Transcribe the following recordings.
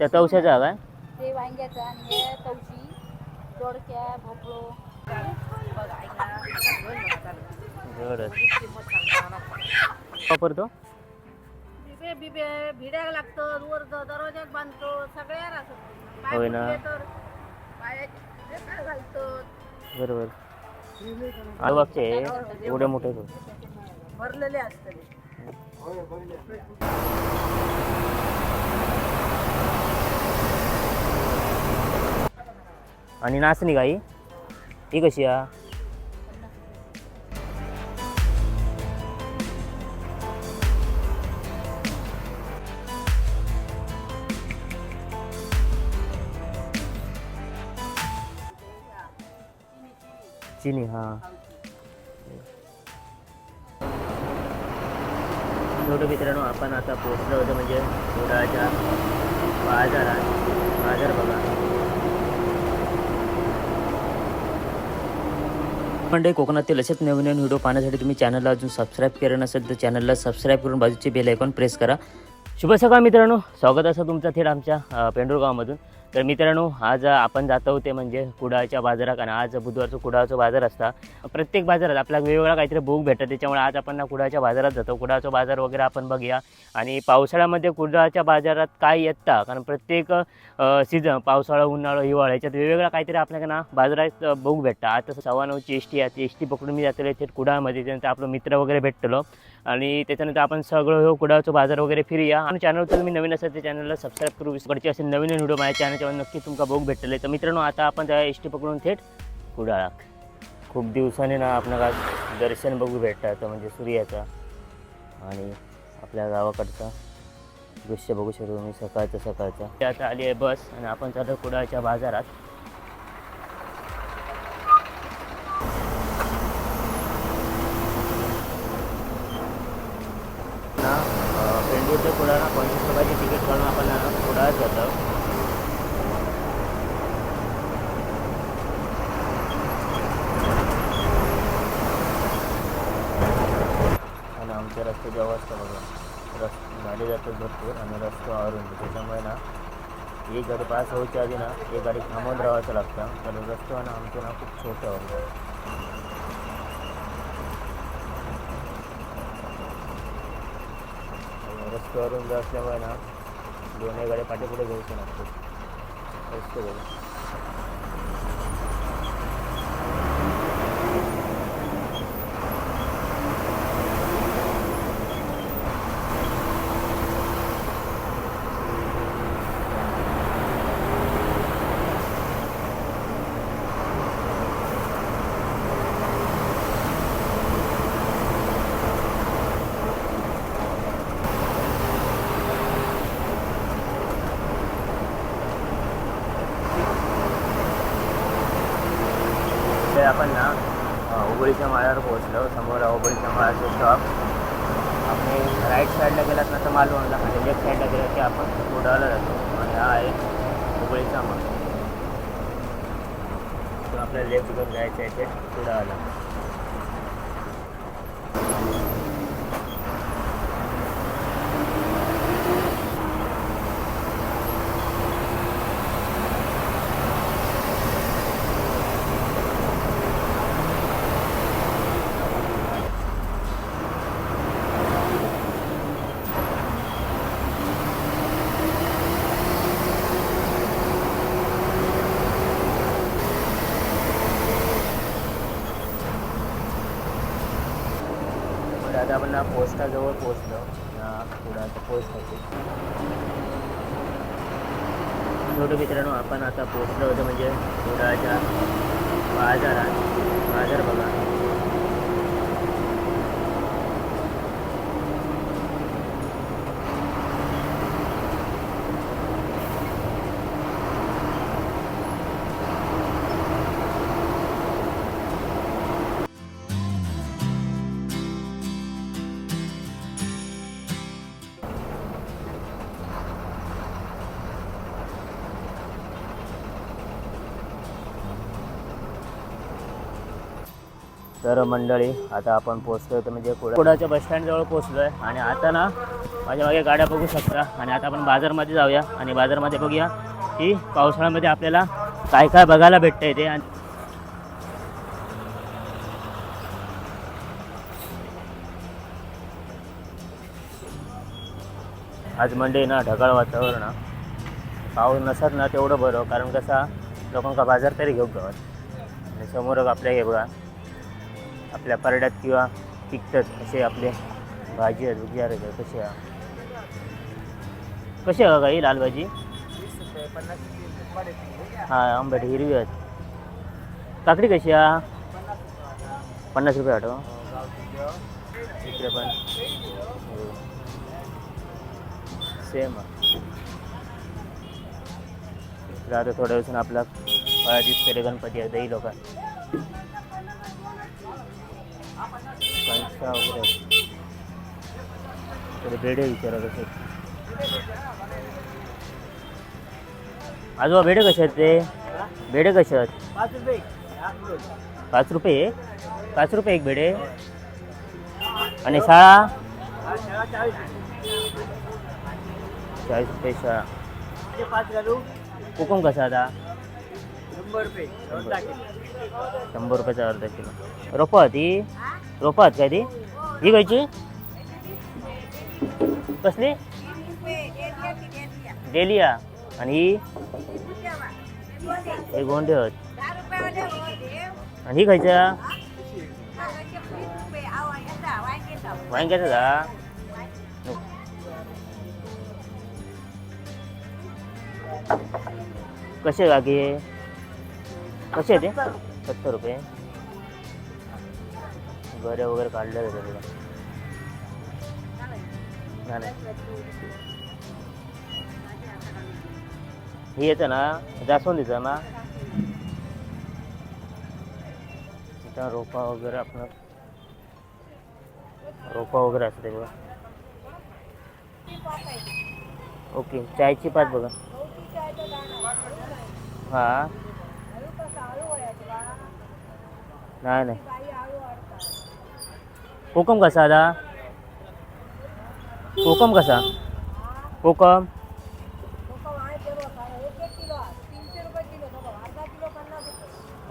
त्या तवशाचा काय ते वांग्याचा आणि हे तवशी दोडक्या भोपळो. बरं. वापरतो बिबे बिबे लागतो वर द- दरवाज्यात बांधतो सगळ्या राहतो होय ना. घालतो बरोबर. एवढे मोठे होते. भरलेले असतात. आणि नाचणी गाई. ही कशी आ चिनी हा. छोटं मित्रांनो आपण आता पोचलो होतो म्हणजे कुडाळच्या बाजारात. बाजार बघा. मंडळी कोकणातील असेच नवीन नवीन व्हिडिओ पाहण्यासाठी तुम्ही चॅनलला अजून सबस्क्राईब केलं नसेल तर चॅनलला सबस्क्राईब करून बाजूचे बेल आयकॉन प्रेस करा. शुभ सकाळ मित्रांनो. स्वागत असं तुमचं थेट आमच्या अ, पेंडुरगावमधून. तर मित्रांनो आज आपण जात ते म्हणजे कुडाळच्या बाजारात आणि आज बुधवारचं कुडाळचं बाजार असता. प्रत्येक बाजारात आपल्याला वेगवेगळा काहीतरी बुक भेटतं त्याच्यामुळे आज आपण ना कुडाळच्या बाजारात जातो. कुडाळचा बाजार वगैरे आपण बघूया. आणि पावसाळ्यामध्ये कुडाळच्या बाजारात काय येतं? कारण प्रत्येक सीझन पावसाळा उन्हाळा हिवाळा याच्यात वेगवेगळा काहीतरी आपल्याला ना बाजारात बुक भेटतं आता सव्वा नऊची एस टी आहे. ती एस टी पकडून मी जातो थेट कुडाळमध्ये. त्यानंतर आपलं मित्र वगैरे भेटतलो आणि त्याच्यानंतर आपण सगळं हो कुडाळचं बाजार वगैरे फिरूया. आणि चॅनलवर तुम्ही नवीन असेल तर चॅनलला सबस्क्राईब करू. विसरची असेल नवीन व्हिडिओ माझ्या त्याच्यावर नक्की तुमका बघू भेटले तर मित्रांनो आता आपण त्या एस टी पकडून थेट कुडाळाक खूप दिवसांनी ना आपल्याला दर्शन बघू भेटतं तर म्हणजे सूर्याचा. आणि आपल्या गावाकडचा दृश्य बघू शकतो तुम्ही सकाळचं सकाळचं. ते आता आली आहे बस आणि आपण चालू कुडाळच्या बाजारात ना पेंडूर ते कुडाळला पंचवीस रुपयाची तिकीट काढून आपण ना कुडाळात जातो आणि आमच्या रस्त्याची अवस्था बघा रस गाडी जातात भरपूर आणि रस्ता आवरून त्याच्यामुळे ना एक गाडी पास व्हायच्या आधी ना एक गाडी थांबवून राहायचं लागतं. तर रस्ता ना आमचं ना खूप छोटं होतं रस्त्यावरून जर असल्यामुळे ना दोन्ही गाड्या पाठीपुढे घ्यायचं लागतं. रस्ते बघा ते आपण ना अ, रस्त्यावर पोहोचलो. समोर उबळीच्या माळ्याचं शॉप आपण राईट साईडला गेलात ना तर मालवणला म्हणजे लेफ्ट साईडला गेलं की आपण कुडाळला जातो. आणि हा आहे उबळीचा मग आपल्याला लेफ्ट घेऊन जायचं आहे ते कुडाळला मग आता आपण ना पोस्टाजवळ पोहोचलो ना कुडाळच्या पोस्टाची छोटं मित्रांनो आपण आता पोहोचलो होतो म्हणजे कुडाळच्या बाजारात बाजार बघा तर मंडळी आता आपण पोहोचतोय तर म्हणजे कुडा कुडाच्या बस स्टँडजवळ पोहोचलो आहे आणि आता ना माझ्या मागे गाड्या बघू शकता. आणि आता आपण बाजारमध्ये जाऊया. आणि बाजारमध्ये बघूया की पावसाळ्यामध्ये आपल्याला काय काय बघायला भेटतंय ते. आणि आज मंडे ना ढगाळ वातावरण पाऊस नसत ना तेवढं बरं कारण कसा लोकांका बाजार तरी घेऊ गवत आणि समोरच आपल्या हे बघा. आपल्या परड्यात किंवा पिकतात असे आपले भाजी आहेत उजार कसे आहे कशी आहे काही लाल भाजी? हा, आंबट, हिरवी आहेत. काकडी कशी आहे? पन्नास रुपये आठव इकडे पण. सेम आता थोड्या दिवसानं आपला गणपती आहे, दही लोक वगैरे आहेत. बेडे विचारत असेल आजोबा बेडे कसे आहेत ते बेडे कसे आहेत? पाच रुपये. पाच रुपये? एक पाच रुपये एक बेडे आणि शाळा? चाळीस रुपये शाळा. हुकुम कसा आता? शंभर रुपये. शंभर रुपयाचा अर्धा किलो. रोपं ती रोपं आहेत काय ती? ही खायची कसली? डेलिया. आणि ही? हे गोंडे आहेत. आणि ही खायच्या? वांग्याचा का? कसे गागे कसे आहे ते? सत्तर रुपये. गऱ्या वगैरे काढल्या होत्या तिला नाही, हे येतं ना जास्वंदीचं ना? इथं रोपा वगैरे आपण रोपा वगैरे असते बघा ओके चायची पाच बघा. हा. नाही नाही. कोकम कसा आता कोकम कसा? कोकम?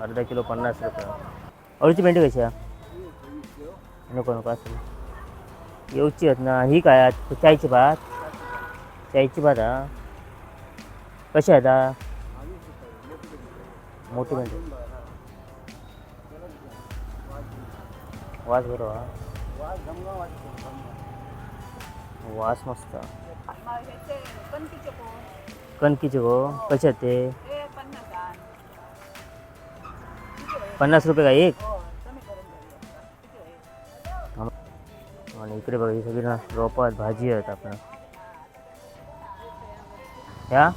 अर्धा किलो पन्नास रुपये. अळूची भेंडी कशी आहे? नको नको असं येऊची आहेत ना. ही काय चायची भात. चायची भात हा. कशी आहे आता मोठी भेंडी. वाज बरोबर वास मस्त. कणकीचे गो. कसे आहेत ते? पन्नास रुपये का एक? आणि इकडे बघा ही सगळी ना रोपं आहेत भाजी आहेत आपण ह्या?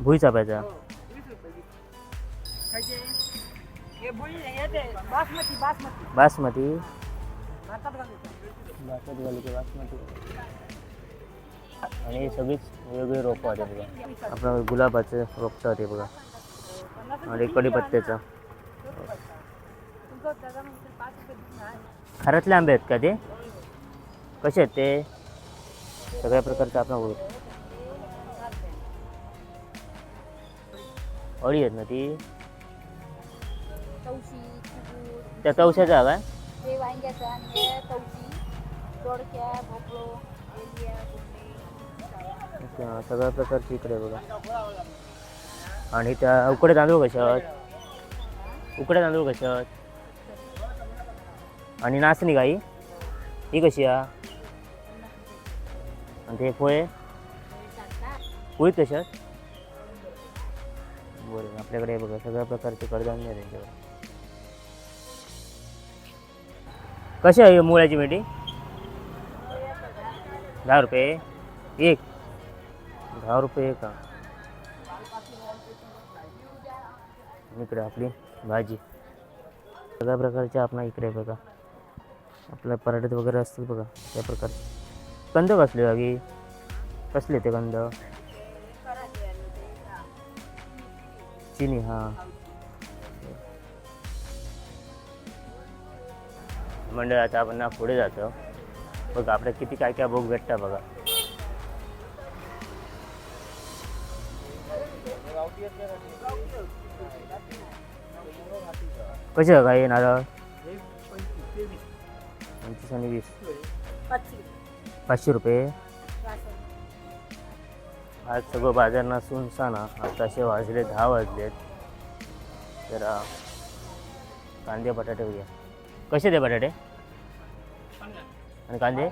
भुई चापायचा बासमती भातात आणि हे सगळीच वेगवेगळे रोपं आहेत बघा. आपलं गुलाबाचं रोपटं ते बघा. आणि आहे. खरातले आंबे आहेत का ते? कसे आहेत ते? सगळ्या प्रकारचं आपण बघू. अळी आहेत ना ती? त्या तवशाचा हा काय? हे वांग्याचं आणि हे चौशी दोडक्या भोपळो एलिया गुंडे अच्छा, सगळ्या प्रकारची इकडे आहे बघा. आणि त्या उकडे तांदूळ कशा आहेत? उकडे तांदूळ कशा आहेत? आणि नाचणी गाई ही कशी आहे? आणि ते पोहे? पोळी कशा आहेत बरं आपल्याकडे बघा सगळ्या प्रकारचे कडधान्य आहे त्यांच्याकडे कशी आहे मुळ्याची मेटी दहा रुपये. एक. दहा रुपये का? इकडे आपली भाजी. सगळ्या प्रकारच्या आपण इकडे बघा. आपल्या पराठ्यात वगैरे असतील बघा त्या प्रकार कंद कसले भागी कसले ते कंद? चिनी हां. मंडळ आता आपण ना पुढे जातो. बघा आपल्या किती काय काय बुक भेटतं बघा. कसे आहे काय नारळ पंचवीस आणि वीस. पाचशे रुपये. आज सगळं बाजार नसून ना आताशे वाजले दहा वाजलेत. तर कांदे बटाटे घ्या कसे ते बटाटे? आणि कांदे?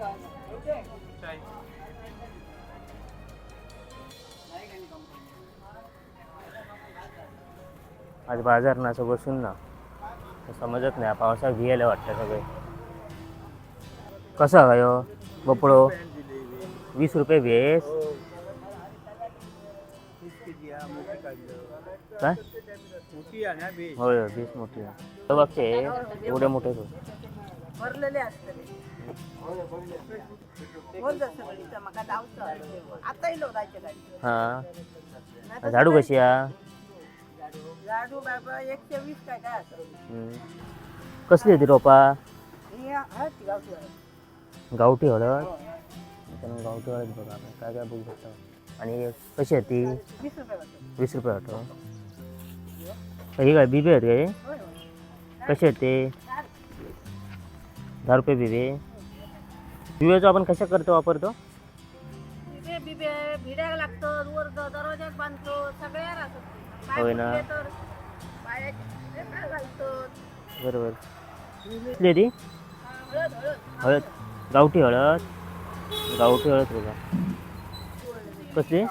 आज बाजार ना सगळं सुन ना समजत नाही. पावसात घ्यायला वाटतं सगळे. कसं काय हो? बपळो? वीस रुपये भेस काय? होय वीस मोठी आहे. बघते एवढे मोठे तो भरलेले हां. झाडू कशी आहे? लाडू बाबा एकशे वीस काय काय असं. हम्म. कसली होती रोपा? ही गावठी हळद. गावठी हळद? हळद बघा काय काय बघू शकतो. आणि कशी आहे ती? वीस रुपये वाटतं. ही काय बिबे आहेत काय. कसे आहेत ते? दहा रुपये बिबे बिबेचं आपण कशा करतो वापरतो? बिबे बिबे भिड्याक लागतो वर दरवाजात बांधतो सगळ्या राहतात. पाय होय ना. बरोबर. आहे ती? हळद. गावठी हळद. गावठी हळद बघा. कसली?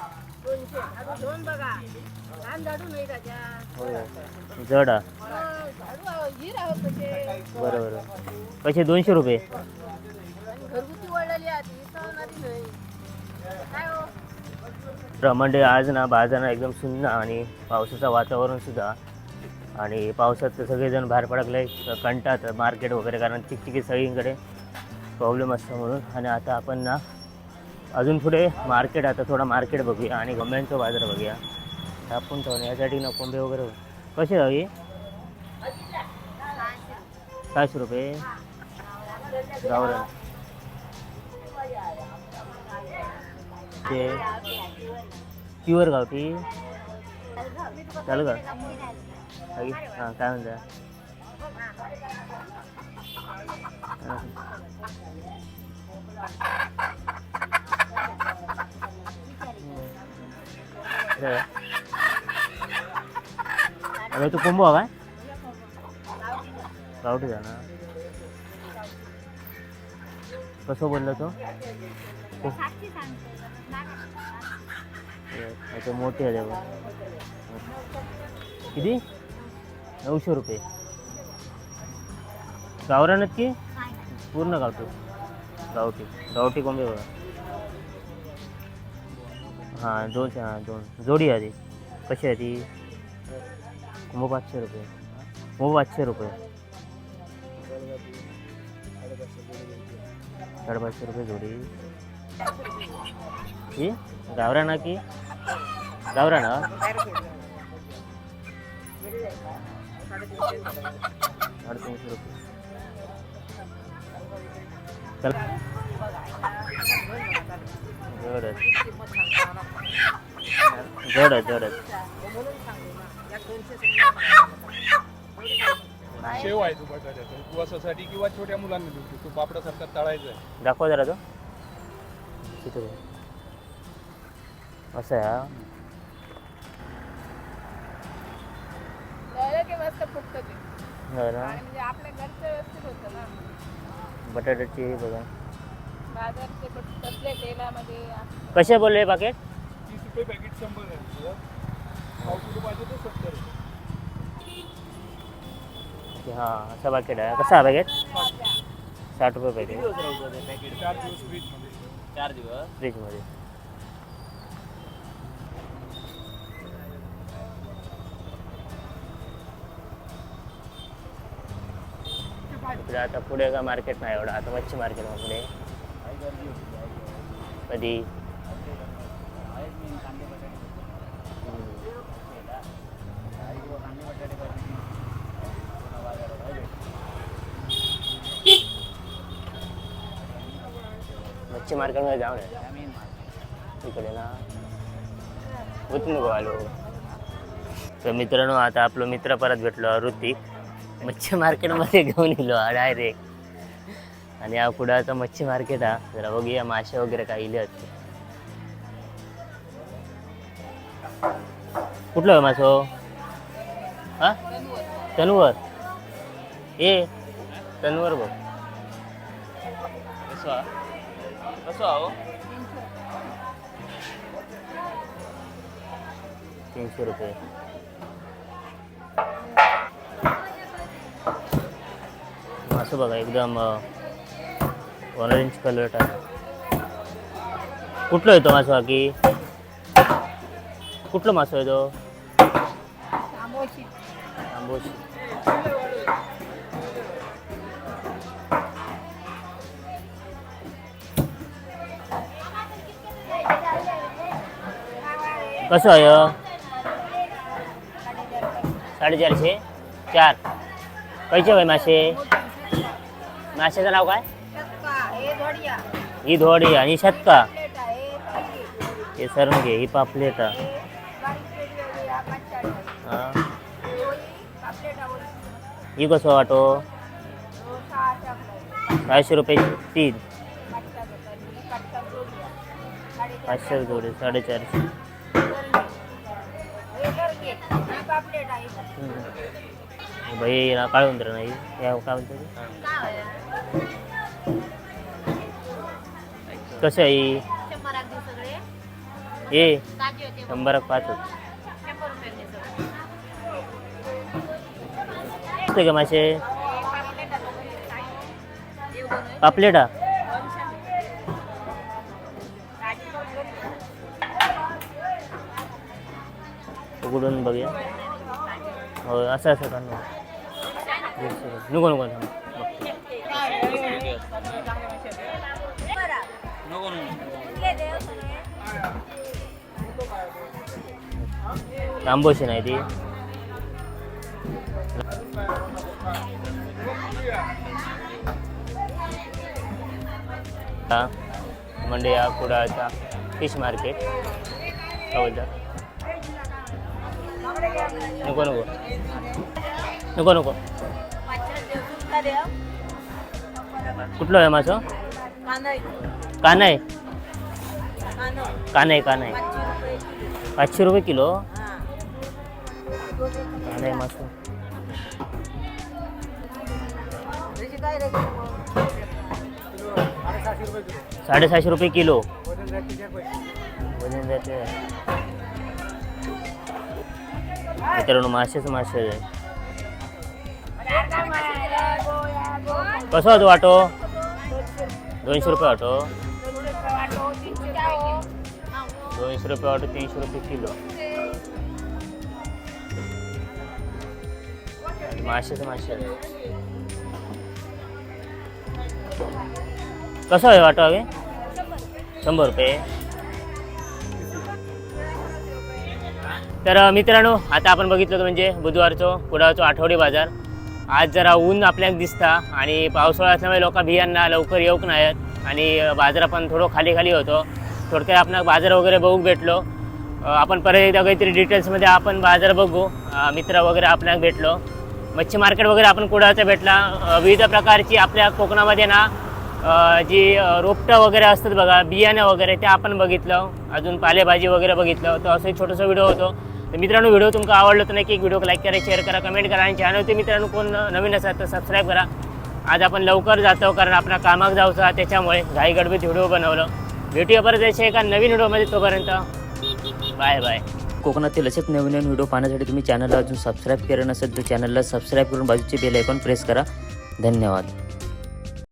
दोन बघा. लहान झाडू नाही राजा होय जड. आहे हो, झाडू ही राहत तसे बरोबर कसे दोनशे रुपये. घरगुती वळलेली आधी चालणारी नाही. काय हो? म्हणजे आज ना बाजार ना एकदम सुन्न आणि पावसाचं वातावरण सुद्धा. आणि पावसात सगळेजण बाहेर पडकले कंटाळतात मार्केट वगैरे कारण ठिकठिकी सगळीकडे प्रॉब्लेम असतो म्हणून. आणि आता आपण ना अजून पुढे मार्केट आता थोडा मार्केट बघूया आणि गंब्यांचा बाजार बघूया. आपण ठेवून यासाठी ना कोंबे वगैरे कसे हवी? सहाशे रुपये. गावरान ते प्युअर गावठी. चालू का? हां काय म्हणता? Yeah. हे तू कोंबो काय? गावठी ना. कसं बोलला तो? अच्छा मोठे आहे बघ किती? नऊशे रुपये. गावरान आहेत की? पूर्ण गावठी. गावठी. गावठी कोंबे बघा. हां दोन हां दोन. जोडी आहे ती. कशी आहे ती? कोंबो पाचशे रुपये. कोंबो पाचशे रुपये. साडेपाचशे रुपये जोडी. ही गावराना की? गावराना साडेतीनशे रुपये. चला. जड आहे जड आहे जड आहे शेव आहे उपवासासाठी किंवा छोट्या मुलांना देतो तो पापडासारखा तळायचा आहे दाखवा जरा तो. तिथे बघ. असं आहे हा. की मस्त ते. हो आणि म्हणजे आपल्या घरचं व्यवस्थित होतं ना. बटाट्याची बघा. बाजारचे पण तसले तेलामध्ये कसे बोलले पाकिट तीस रुपये पॅकेट शंभर आहे. हाँ असं पाकिट आहे कसा पाकिट साठ रुपये पॅकेट चार दिवस चार दिवस? फ्रीजमध्ये इकडे आता पुढे का मार्केट नाही एवढं आता मच्छी मार्केट मग पुढे कधी मच्छी मार्केटमध्ये जाऊन इकडे ना उतनू आलो. तर मित्रांनो आता आपलं मित्र परत भेटलो ऋतिक. मच्छी मार्केटमध्ये घेऊन येलो डायरेक्ट आणि हा पुढं आता मच्छी मार्केट हा. जरा बघूया मासे वगैरे काय इले असते कुठलं आहे मासो हो? हा? तनवर. ए तनवर बघ. कसं आहो तीनशे रुपये. असं बघा एकदम ऑरेंज कलर आहे कुठलं येतो मासो हा की? कुठलं मासो आहे तो आंबोशी आंबोशी कसं आहे? साडेचारशे? चार. कैसे होय मासे? माशाचं नाव काय? ही धोडी आणि शतका हे आहे घे हे ही पापलेट. ही. कसं वाटो? सहाशे रुपये. तीन. पाचशे रुपये. जोडी साडेचारशे. बाई ना काढून तर नाही या काय म्हणतो? कसं आहे ही? शंभर पाच. होते का मासे पापलेट. हे उघडून बघूया हो असं असं का नको नको थांब. आंबोशी नाही ती हा म्हणजे या कुडाळचा फिश मार्केट काय बोलता नको नको. नको नको. कुठलं आहे माझं? काना आहे काना आहे काना आहे पाचशे रुपये किलो? काना आहे मासं. साडेसहाशे रुपये किलो. वजन जाते मित्रांनो मासेच मासे कसं होतो वाटो? दोनशे रुपये वाटो. दोनशे रुपये वाटो तीनशे रुपये किलो. मासेच मासे आहे. कसं आहे वाटो हवे शंभर रुपये. तर मित्रांनो आता आपण बघितलं होतं म्हणजे बुधवारचो कुडाळचो आठवडी बाजार. आज जरा ऊन आपल्याक दिसता आणि पावसाळा असल्यामुळे लोक बियांना लवकर येऊक नाहीत आणि बाजार पण थोडं खाली खाली होतो. थोडक्यात आपण बाजार वगैरे बघू भेटलो. आपण परत एकदा काहीतरी डिटेल्समध्ये आपण बाजार बघू. मित्र वगैरे आपल्याला भेटलो. मच्छी मार्केट वगैरे आपण कुडाळचं भेटला. विविध प्रकारची आपल्या कोकणामध्ये ना जी रोपटं वगैरे असतात बघा बियाणं वगैरे ते आपण बघितलं. अजून पालेभाजी वगैरे बघितलं. तर असं एक छोटंसं व्हिडिओ होतो. तर मित्रांनो व्हिडिओ तुमका आवडलं तर नक्की व्हिडिओ लाईक करा शेअर करा कमेंट करा. आणि चॅनलवरती मित्रांनो कोण नवीन असाल तर सबस्क्राईब करा. आज आपण लवकर जातो कारण आपल्या कामाक जाऊचा त्याच्यामुळे घाई गडबीत व्हिडिओ बनवलं. भेटूया परत यायचे एका नवीन व्हिडिओमध्ये तोपर्यंत. बाय बाय कोकणातील असेच नवीन नवीन व्हिडिओ पाहण्यासाठी तुम्ही चॅनलला अजून सबस्क्राईब केलं नसेल तर चॅनलला सबस्क्राईब करून बाजूचे बेल आयकॉन प्रेस करा. धन्यवाद.